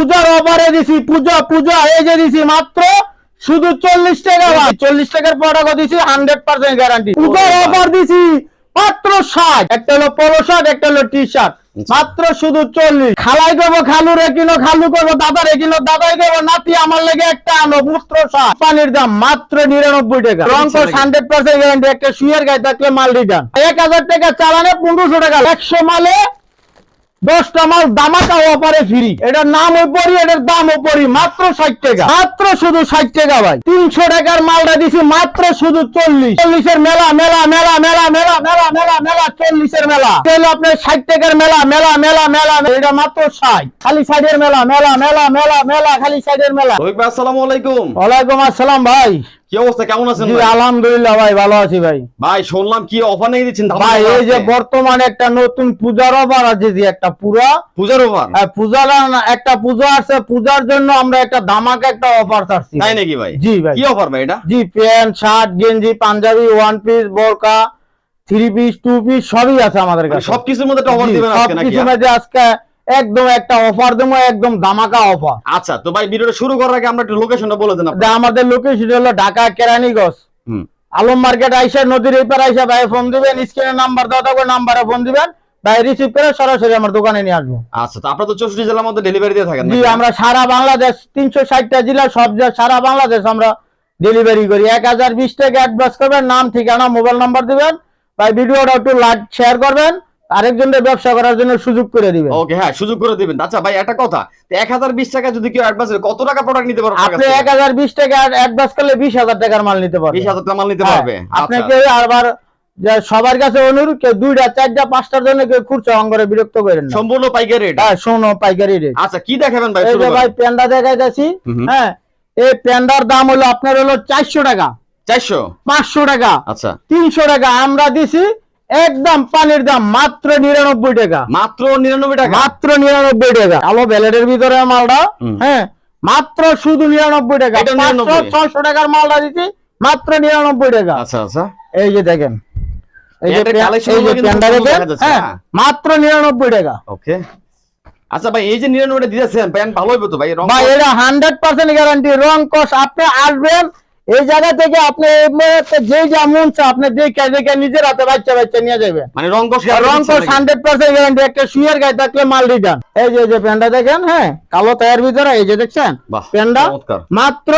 পূজার অফারে দিছি পূজা পূজা এই যে দিছি মাত্র শুধু চল্লিশ টাকা ভাই। চল্লিশ টাকার প্রোডাক্ট দিছি হান্ড্রেড পার্সেন্ট গ্যারান্টি পূজার অফার দিছি মাত্র ষাট। একটা হলো পোলো শার্ট একটা হলো টি শার্ট। মাত্র শুধু চল্লিশ। খালাই করব খালু রে কিনো খালু করব দাদা রে কিনো দাদাই করব নাতি আমার লেগে একটা আনো পুত্র শার্ট। পানির দাম মাত্র নিরানব্বই টাকা। রং নাকি? হান্ড্রেড পার্সেন্ট গ্যারান্টি একটা শুয়ের গায়ে থাকলে মাল রিটার্ন এক হাজার টাকা চালানে পনেরোশো টাকা। একশো মালে দশটা মাল দামাকা অফারে ফ্রি এটার নাম ওপরই এটার দাম ওপরই মাত্র ষাট টাকা মাত্র শুধু ষাট টাকা ভাই তিনশো টাকার মালটা দিছি মাত্র শুধু চল্লিশ চল্লিশের মেলা মেলা মেলা মেলা মেলা মেলা মেলা মেলা চল্লিশের মেলা তাহলে আপনার ষাট টাকার মেলা মেলা মেলা মেলা এটা মাত্র ষাট খালি সাইডের মেলা মেলা মেলা মেলা মেলা খালি সাইডের মেলা আসসালামু আলাইকুম ওয়ালাইকুম আসসালাম ভাই কি অবস্থা? কেমন আছেন আলহামদুলিল্লাহ ভাই ভালো আছি ভাই। ভাই শুনলাম কি অফার নিয়ে দিচ্ছেন? ভাই এই যে বর্তমানে একটা নতুন পূজার অফার আছে যে একটা পুরা। পূজার অফার হ্যাঁ, পূজার একটা পূজা আছে পূজার জন্য আমরা একটা ধামাকা একটা অফার ছাড়ছি তাই নাকি ভাই? জি ভাই। কি অফার ভাই এটা? জি প্যান্ট শার্ট গেঞ্জি পাঞ্জাবি ওয়ান পিস বোরকা থ্রি পিস টু পিস সবই আছে আমাদের মানে কাছে। সবকিছুর মধ্যে একটা অফার দিবেন আজকে নাকি সবকিছুর? মধ্যে আজকে একদম একটা অফার দেবো একদম ধামাকা অফার আচ্ছা তো ভাই ভিডিওটা শুরু করার আগে আমরা একটু লোকেশনটা বলে দেন আমাদের লোকেশন হলো ঢাকা কেরানীগঞ্জ। আলম মার্কেট আইসা নদীর এই পার আইসা ভাই ফোন দিবেন স্ক্রিনে নাম্বার দেওয়া থাকবে নাম্বারে ফোন দিবেন। ভাই রিসিভ করে সরাসরি আমার দোকানে নিয়ে আসব। আচ্ছা তো আপনারা তো চৌষট্টি জেলার মধ্যে ডেলিভারি দিয়ে থাকেন জি আমরা সারা বাংলাদেশ তিনশো ষাটটা জেলা সব সারা বাংলাদেশ আমরা ডেলিভারি করি। এক হাজার বিশ টাকা অ্যাডভান্স করবেন নাম ঠিকানা মোবাইল নাম্বার দিবেন। ভাই ভিডিওটা একটু লাইক শেয়ার করবেন। আরেকজনের ব্যবসা করার জন্য সুযোগ করে দিবেন। ওকে হ্যাঁ সুযোগ করে দিবেন। আচ্ছা ভাই একটা কথা। এক হাজার বিশ টাকা যদি কেউ অ্যাডভান্স কত টাকা প্রোডাক্ট নিতে পারবে আপনি এক হাজার বিশ টাকা অ্যাডভান্স করলে বিশ হাজার টাকার মাল নিতে বিশ হাজার টাকা মাল নিতে হ্যাঁ, পারবে। আচ্ছা। আপনাকে আবার সবার কাছে অনুরোধ কেউ দুইটা চারটা পাঁচটার জন্য কেউ অঙ্গরে বিরক্ত করেন সম্পূর্ণ পাইকারি রেট হ্যাঁ শোনো পাইকারি রেট আচ্ছা কি দেখাবেন ভাই এই যে ভাই। প্যান্ডা দেখাইতেছি। হ্যাঁ এই প্যান্ডার দাম হলো আপনার হলো চারশো টাকা। চারশো? পাঁচশো টাকা। আচ্ছা। তিনশো টাকা। আমরা দিছি একদম পানির দাম মাত্র নিরানব্বই টাকা। মাত্র নিরানব্বই টাকা? মাত্র নিরানব্বই টাকা। আলো ব্যালেটের ভিতরে মালটা হ্যাঁ মাত্র শুধু নিরানব্বই টাকা। এটা পাঁচশো 99 ছয়শো টাকার মালটা দিছি মাত্র নিরানব্বই টাকা। আচ্ছা আচ্ছা। এই যে দেখেন এই যে হ্যাঁ হ্যাঁ। মাত্র নিরানব্বই টাকা। ওকে। আচ্ছা ভাই এই যে নিরানব্বইটা দিয়েছেন প্যান্ট ভালো হইবে তো ভাই? এটা হান্ড্রেড পার্সেন্ট গ্যারান্টি রং কস আপনি আসবেন এই জায়গা থেকে আপনি যে যা মন চা আপনি দেখে দেখে নিজের হাতে বাচ্চা বাচ্চা নিয়ে যাবেন। মানে রং রং হান্ড্রেড পার্সেন্ট গ্যারান্টি একটা শুয়ের গায়ে থাকলে মাল রিটার্ন এই যে যে প্যান্ডা দেখেন হ্যাঁ কালো তায়ের ভিতরে এই যে দেখছেন? প্যান্ডা মাত্র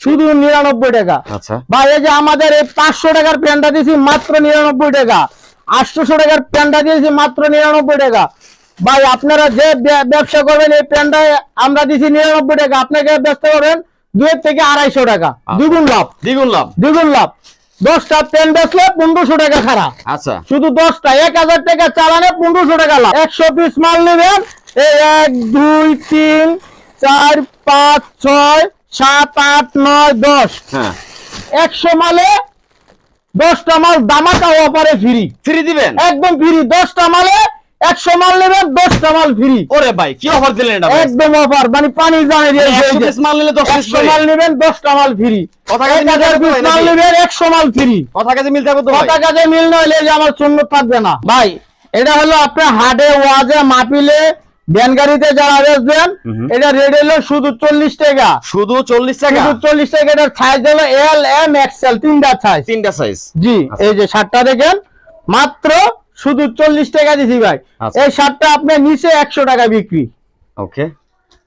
শুধু নিরানব্বই টাকা। আচ্ছা। ভাই এই যে আমাদের এই পাঁচশো টাকার প্যান্ডা দিয়েছি মাত্র নিরানব্বই টাকা। আটশোশো টাকার প্যান্ডা দিয়েছি মাত্র নিরানব্বই টাকা। ভাই আপনারা যে ব্যবসা করবেন এই প্যান্ডা আমরা দিছি নিরানব্বই টাকা। আপনাকে ব্যস্ত করবেন দুই থেকে আড়াইশো টাকা। দ্বিগুণ লাভ। দ্বিগুণ লাভ। দ্বিগুণ লাভ। দশটা প্যান্ট বেচলে পনেরোশো টাকা খারাপ আচ্ছা। শুধু দশটা এক হাজার টাকা চালানে পনেরোশো টাকা লাভ। একশো পিস মাল নেবেন এক দুই তিন চার পাঁচ ছয় সাত আট নয় দশ। হ্যাঁ। একশো মালে দশটা মাল দামাকা অফারে ফ্রি ফ্রি দিবেন? একদম ফ্রি দশটা মালে একশো মাল নেবেন দশটা মাল ফ্রি ওরে ভাই কি অফার দিলেন এটা একদম অফার মানে পানি জানে দিয়ে 100 piece মাল নিলে 10 piece একশো free। মাল নেবেন দশটা মাল ফ্রি মাল নেবেন একশো মাল ফ্রি কথা কাজে মিলতে হবে তো কথা কাজে মিল যে আমার শূন্য থাকবে না। ভাই। এটা হলো আপনার হাটে ওয়াজে মাপিলে ভ্যান গাড়িতে যারা বেচবেন হুম। এটা রেট হলো শুধু চল্লিশ টাকা। শুধু চল্লিশ টাকা? শুধু চল্লিশ টাকা এটার সাইজ হলো এল এম এক্সেল তিনটা সাইজ তিনটা সাইজ জি এই যে শার্টটা দেখেন মাত্র শুধু চল্লিশ টাকা দিছি ভাই। আচ্ছা। এই শার্টটা আপনার নিচে একশো টাকা বিক্রি। ওকে।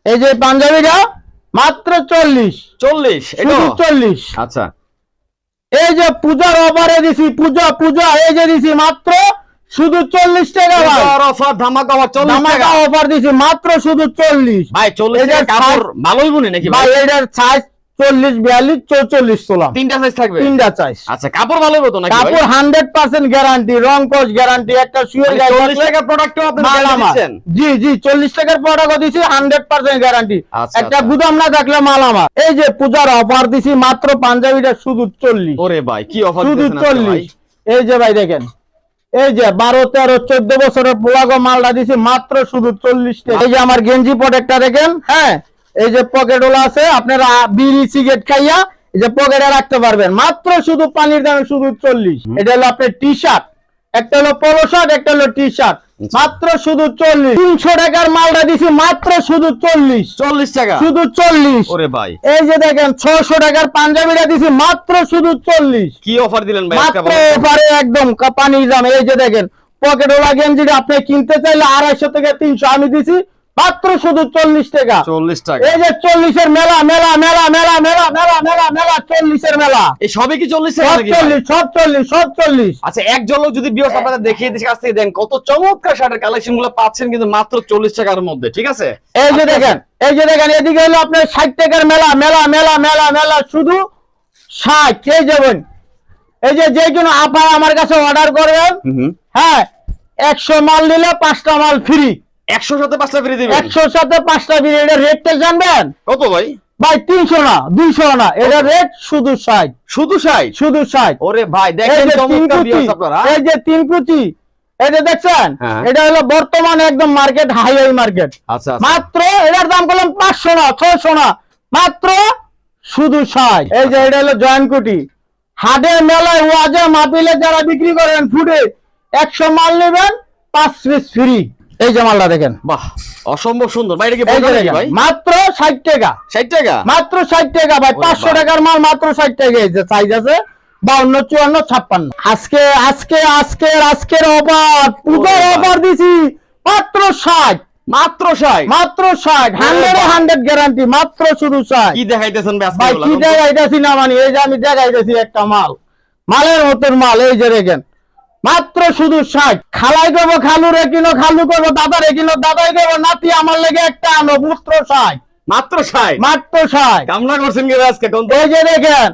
এই যে পাঞ্জাবিটা মাত্র চল্লিশ। চল্লিশ চল্লিশ। আচ্ছা। এই যে পূজার অফারে দিছি পূজা পূজা এই যে দিছি মাত্র শুধু চল্লিশ টাকা ভাই। অফার ধামাকা অফার চল্লিশ ধামাকা অফার দিছি মাত্র শুধু চল্লিশ। ভাই চল্লিশ ভালোই বুনি নাকি ভাই এটার সাইজ চল্লিশ বিয়াল্লিশ চৌচল্লিশ তোলাম তিনটা সাইজ থাকবে? তিনটা সাইজ আচ্ছা কাপড় ভালো হতো ভাই কাপড় হান্ড্রেড পার্সেন্ট গ্যারান্টি রং কোচ গ্যারান্টি একটা শুয়ের মানে চল্লিশ। দিচ্ছেন? জি জি চল্লিশ টাকার প্রোডাক্ট দিছি হান্ড্রেড পার্সেন্ট গ্যারান্টি একটা আচ্ছা। গুদাম না থাকলে মাল আমার এই যে পূজার অফার দিছি মাত্র পাঞ্জাবিটা শুধু চল্লিশ। ওরে ভাই কি অফার শুধু চল্লিশ। এই যে ভাই দেখেন এই যে বারো তেরো চোদ্দ বছরের পোলাগো মালটা দিছি মাত্র শুধু চল্লিশ টাকা। এই যে আমার গেঞ্জি প্রোডাক্টটা দেখেন হ্যাঁ এই যে পকেট ওলা আছে আপনারা বিড়ি সিগারেট খাইয়া এই যে পকেটে রাখতে পারবেন। মাত্র শুধু পানির দামে শুধু চল্লিশ। এটা হলো আপনার টি শার্ট একটা হলো পলো শার্ট একটা হলো টি শার্ট মাত্র শুধু চল্লিশ। তিনশো টাকার মালটা দিছি মাত্র শুধু চল্লিশ। চল্লিশ টাকা? শুধু চল্লিশ। ওরে ভাই। এই যে দেখেন ছশো টাকার পাঞ্জাবিটা দিছি মাত্র শুধু চল্লিশ। কি অফার দিলেন ভাই মাত্র? এবারে একদম পানির দাম। এই যে দেখেন পকেট ওলা গেঞ্জিটা আপনি কিনতে চাইলে আড়াইশো থেকে তিনশো আমি দিছি মাত্র শুধু চল্লিশ টাকা চল্লিশ টাকা এই যে চল্লিশের মেলা মেলা মেলা মেলা মেলা মেলা মেলা মেলা চল্লিশের মেলা এই সবই কি চল্লিশ সব চল্লিশ সব চল্লিশ সব চল্লিশ আচ্ছা এক ঝলক যদি বিয়স আপনাদের দেখিয়ে দিচ্ছে কাছ থেকে দেন কত চমৎকার শার্টের কালেকশনগুলো পাচ্ছেন কিন্তু মাত্র চল্লিশ টাকার মধ্যে ঠিক আছে এই যে দেখেন এই যে দেখেন এদিকে হলো আপনার ষাট টাকার মেলা মেলা মেলা মেলা মেলা শুধু ষাট এই যাবেন এই যে যে কোনো আপা আমার কাছে অর্ডার করবেন। হ্যাঁ একশো মাল নিলে পাঁচটা মাল ফ্রি একশো সাথে পাঁচটা ফ্রি দিবেন? একশোর সাথে পাঁচটা ফ্রি এটা রেটটা জানবেন? কত ভাই? ভাই তিনশো না দুইশো না। এটা রেট শুধু ষাট। শুধু ষাট? শুধু ষাট। ওরে ভাই দেখেন এই যে তিন কুচি যে দেখছেন হ্যাঁ। এটা হলো বর্তমানে একদম মার্কেট হাইওয়ে মার্কেট আচ্ছা আচ্ছা। মাত্র এটার দাম করলাম পাঁচশো না ছয়শো না। মাত্র শুধু ষাট। এই যে এটা হলো জয়েন্ট কুটি হাটে মেলায় ওয়াজে মাপিলে যারা বিক্রি করেন ফুটে একশো মাল নেবেন পাঁচ পিস ফ্রি এই যে মালটা দেখেন। বাহ অসম্ভব সুন্দর। ভাই এটা কি ভাই? মাত্র ষাট টাকা। ষাট টাকা? মাত্র ষাট টাকা ভাই ওরে পাঁচশো বাবা। টাকার মাল মাত্র ষাট টাকা। এই যে সাইজ আছে বাউন্ন চুয়ান্ন ছাপ্পান্ন। আজকে আজকে আজকের আজকের অফার। পুজোর অফার দিছি মাত্র ষাট। মাত্র ষাট? মাত্র ষাট। হান্ড্রেড বাবা। হান্ড্রেড গ্যারান্টি মাত্র শুধু ষাট। কি দেখাইতেছেন ভাই আজকে ভাই কি দেখাইতেছি না মানে এই যে আমি দেখাইতেছি একটা মাল। মালের মতন মাল এই যে দেখেন। মাত্র শুধু ষাট। খালাই করব খালু রে কিনো খালু করব দাদা রে কিনো দাদাই করব নাতি আমার লেগে একটা আনো পুত্র ষাট। মাত্র ষাট? মাত্র ষাট। কামলা করছেন কি আজকে কোন এই যে দেখেন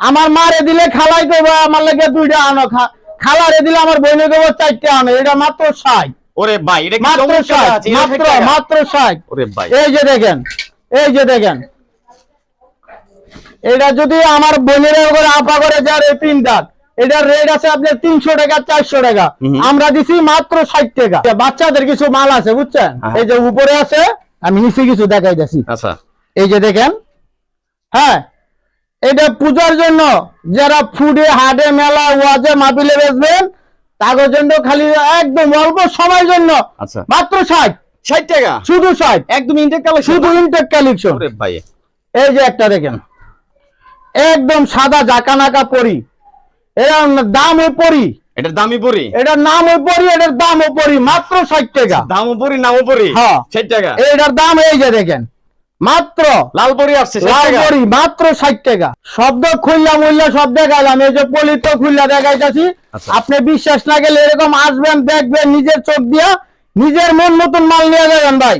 আমার মারে দিলে খালাই করব আমার লেগে দুইটা আনো খা- খালারে দিলে আমার বোনে করব চারটে আনো এটা মাত্র ষাট। ওরে ভাই এটা মাত্র ষাট মাত্র মাত্র ষাট। ওরে ভাই। এই যে দেখেন এই যে দেখেন। এটা যদি আমার বোনের আপা করে যার এই তিন দাঁত এটার রেট আছে আপনার তিনশো টাকা চারশো টাকা। আমরা দিছি মাত্র ষাট টাকা। বাচ্চাদের কিছু মাল আছে বুঝছেন। এই যে উপরে আছে আমি নিচে কিছু দেখাই যাচ্ছি আচ্ছা। এই যে দেখেন হ্যাঁ এটা পূজার জন্য যারা ফুডে হাটে মেলা ওয়াজে মাপিলে বেচবেন তাদের জন্য খালি একদম অল্প সময়ের জন্য আচ্ছা। মাত্র ষাট। ষাট টাকা? শুধু ষাট। একদম ইনটেক কালেকশন শুধু ইনটেক কালেকশন এই যে একটা দেখেন একদম সাদা জাকানাকা পরি। এর দাম ওই পরি এটার দামই এটার নাম ওই পরি এটার দাম পরি মাত্র ষাট টাকা। নামও পড়ি হ্যাঁ। ষাট টাকা? এটার দাম এই যে দেখেন মাত্র লাল পরি আসছে ষাট লাল টাকা? পরি মাত্র ষাট টাকা। শব্দ খুললা সব দেখাইলাম এই যে পলিত খুললা দেখাইতেছি। আচ্ছা। আপনি বিশ্বাস না গেলে এরকম আসবেন দেখবেন নিজের চোখ দিয়া নিজের মন মতন মাল নিয়ে যাবেন ভাই।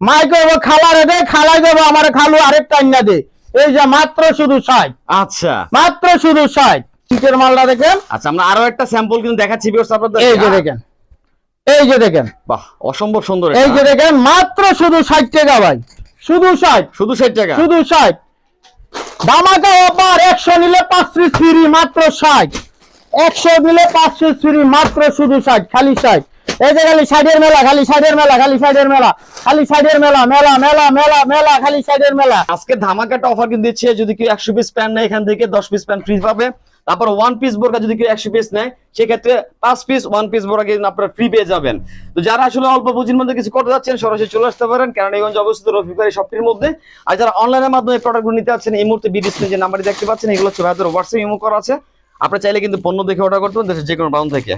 মাই করব খালারে দে খালাই দেবো আমার খালু আরেকটা আইনা দে। এই যে মাত্র শুধু ষাট। আচ্ছা। মাত্র শুধু ষাট। শীতের মালটা দেখেন। আচ্ছা আমরা আরও একটা স্যাম্পল কিন্তু দেখাচ্ছি বিয়ার্স আপনাদের এই যে দেখেন। এই যে দেখেন। বাহ অসম্ভব সুন্দর এই যে দেখেন মাত্র শুধু ষাট টাকা ভাই। শুধু ষাট। শুধু ষাট টাকা? শুধু ষাট। দামাকা অফার একশো নিলে পাঁচ পিস ফ্রি মাত্র ষাট। একশো দিলে পাঁচ পিস ফ্রি মাত্র শুধু ষাট খালি ষাট। এই যে খালি ষাটের মেলা খালি ষাটের মেলা খালি ষাটের মেলা খালি ষাটের মেলা মেলা মেলা মেলা মেলা খালি ষাটের মেলা। আজকে ধামাকাটা অফার কিন্তু দিচ্ছে যদি কেউ একশো পিস প্যান্ট নেয় এখান থেকে দশ পিস প্যান্ট ফ্রি পাবে। তারপর ওয়ান পিস বোরকা যদি কেউ একশো পিস নেয়, সেক্ষেত্রে পাঁচ পিস ওয়ান পিস বোরকা কিন্তু আপনারা ফ্রি পেয়ে যাবেন। তো যারা আসলে অল্প পুঁজির মধ্যে কিছু করতে যাচ্ছেন, সরাসরি চলে আসতে পারেন। কারণ এইগঞ্জ অবস্থিত রফিকারি শপটির মধ্যে। আর যারা অনলাইনের মাধ্যমে প্রোডাক্টগুলো নিতে যাচ্ছেন, এই মুহূর্তে বিডিস যে নাম্বারটি দেখতে পাচ্ছেন, এগুলো হচ্ছে ভাইদের হোয়াটসঅ্যাপ ইমো করা আছে। আপনারা চাইলে কিন্তু পণ্য দেখে অর্ডার করতে পারেন, দেশের যে কোনো থেকে।